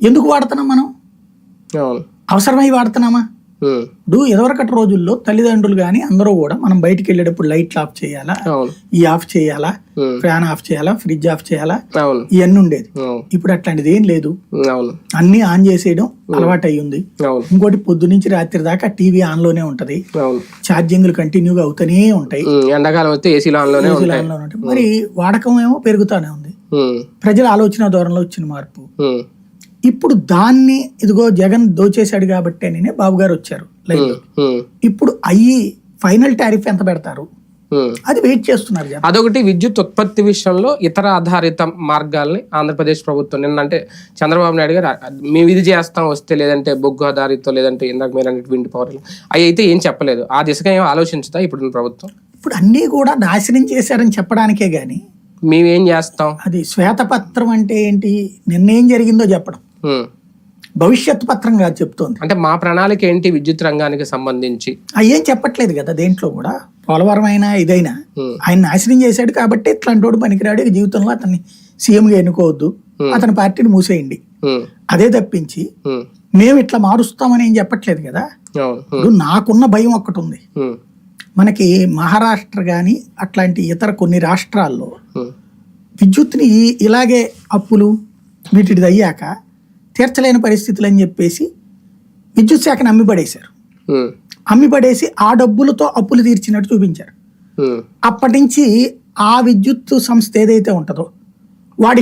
ఎందుకు వాడుతున్నాం మనం? అవసరమై వాడుతున్నామా? ఉమ్, ఇప్పుడు ఎదవరకటి రోజుల్లో తల్లిదండ్రులు కానీ అందరూ కూడా మనం బయటికి వెళ్ళేటప్పుడు లైట్లు ఆఫ్ చేయాలా? ఈ ఆఫ్ చేయాలా? ఫ్యాన్ ఆఫ్ చేయాలా? ఫ్రిడ్జ్ ఆఫ్ చేయాలా? ఇవన్నీ ఉండేది. ఇప్పుడు అట్లాంటిది ఏం లేదు. అన్ని ఆన్ చేసేయడం అలవాటు అయి ఉంది ఇంకోటి పొద్దు నుంచి రాత్రి దాకా టీవీ ఆన్లోనే ఉంటది ఛార్జింగ్లు కంటిన్యూగా అవుతూనే ఉంటాయి. ఎండాకాలం వస్తే ఏసీ లాన్లోనే రోజులు ఉంటాయి. మరి వాడకం ఏమో పెరుగుతానే ఉంది. ప్రజల ఆలోచన ధోరణిలో వచ్చిన మార్పు. ఇప్పుడు దాన్ని ఇదిగో జగన్ దోచేశాడు కాబట్టి అని బాబు గారు వచ్చారు ఇప్పుడు అయ్యి ఫైనల్ టారిఫ్ ఎంత పెడతారు. అది వెయిట్ చేస్తున్నారు అదొకటి విద్యుత్ ఉత్పత్తి విషయంలో ఇతర ఆధారిత మార్గాల్ని ఆంధ్రప్రదేశ్ ప్రభుత్వం నిన్న అంటే చంద్రబాబు నాయుడు గారు "ఆ, మేము ఇది చేస్తాం వస్తే లేదంటే బొగ్గు ఆధారిత లేదంటే ఇందాక మీరు అన్నట్టు విండ్ పవర్ అవి అయితే ఏం చెప్పలేదు. ఆ దిశగా ఏం ఆలోచించుతా ఇప్పుడు ప్రభుత్వం? ఇప్పుడు అన్నీ కూడా నాశనం చేశారని చెప్పడానికే గాని మేమేం చేస్తాం? అది శ్వేతపత్రం అంటే ఏంటి? నిన్నేం జరిగిందో చెప్పడం. భవిష్యత్ పత్రం కాదు చెప్తోంది. అంటే మా ప్రణాళిక ఏంటి విద్యుత్ రంగానికి సంబంధించి? అయ్యేం చెప్పట్లేదు కదా దేంట్లో కూడా. పోలవరం అయినా ఇదైనా ఆయన నాశనం చేశాడు కాబట్టి ఇట్లాంటి వాడు పనికిరాడు జీవితంలో అతన్ని సీఎంగా ఎన్నుకోవద్దు. అతని పార్టీని మూసేయండి. అదే తప్పించి మేము ఇట్లా మారుస్తామని ఏం చెప్పట్లేదు కదా. నాకున్న భయం ఒక్కటి ఉంది మనకి మహారాష్ట్ర కానీ అట్లాంటి ఇతర కొన్ని రాష్ట్రాల్లో విద్యుత్ని ఇలాగే అప్పులు వీటిది అయ్యాక తీర్చలేని పరిస్థితులు అని చెప్పేసి విద్యుత్ శాఖను అమ్మిపడేశారు. ఉమ్, అమ్మిపడేసి ఆ డబ్బులతో అప్పులు తీర్చినట్టు చూపించారు. అప్పటి నుంచి ఆ విద్యుత్ సంస్థ ఏదైతే ఉంటుందో వాడి